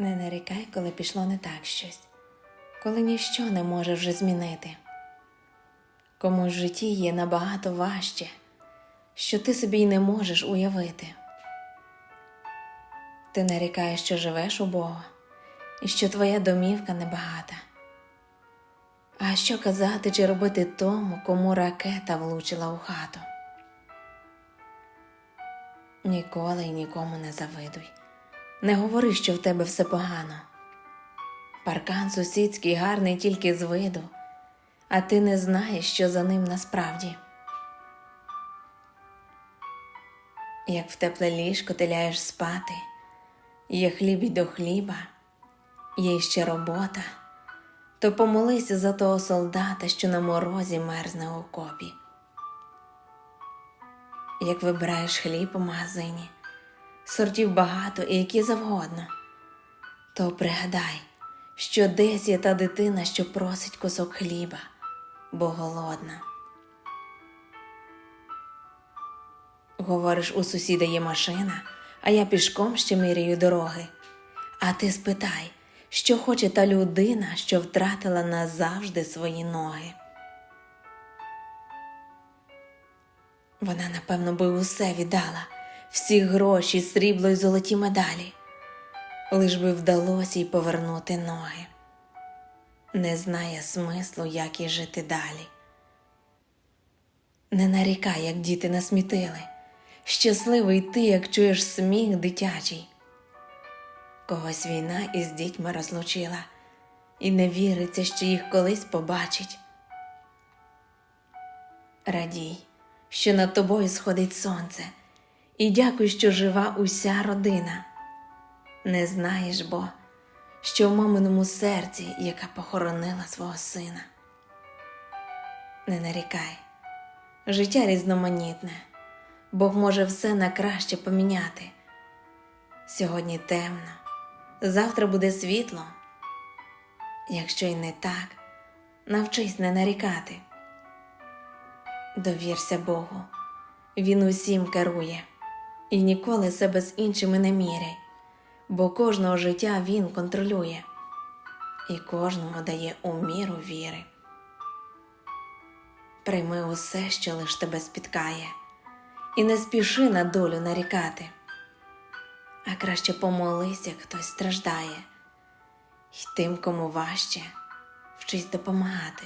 Не нарікай, коли пішло не так щось, коли ніщо не може вже змінити. Комусь в житті є набагато важче, що ти собі й не можеш уявити. Ти нарікаєш, що живеш у Бога, і що твоя домівка небагата. А що казати чи робити тому, кому ракета влучила у хату? Ніколи й нікому не завидуй. Не говори, що в тебе все погано. Паркан сусідський гарний тільки з виду, а ти не знаєш, що за ним насправді. Як в тепле ліжко ти ляєш спати, є хліб і до хліба, є ще робота, то помолися за того солдата, що на морозі мерзне у окопі. Як вибираєш хліб у магазині, сортів багато і які завгодно, то пригадай, що десь є та дитина, що просить кусок хліба, бо голодна. Говориш, у сусіда є машина, а я пішком ще міряю дороги. А ти спитай, що хоче та людина, що втратила назавжди свої ноги. Вона, напевно, би усе віддала, всі гроші, срібло й золоті медалі, лиш би вдалося їй повернути ноги. Не знає смислу, як їй жити далі. Не нарікай, як діти насмітили, щасливий ти, як чуєш сміх дитячий. Когось війна із дітьми розлучила, і не віриться, що їх колись побачить. Радій, що над тобою сходить сонце, і дякуй, що жива уся родина. Не знаєш бо, що в маминому серці, яка похоронила свого сина. Не нарікай, життя різноманітне, Бог може все на краще поміняти. Сьогодні темно, завтра буде світло. Якщо й не так, навчись не нарікати. Довірся Богу, Він усім керує, і ніколи себе з іншими не міряй, бо кожного життя Він контролює і кожному дає у міру віри. Прийми усе, що лиш тебе спіткає, і не спіши на долю нарікати, а краще помолись, як хтось страждає, й тим, кому важче, вчись допомагати.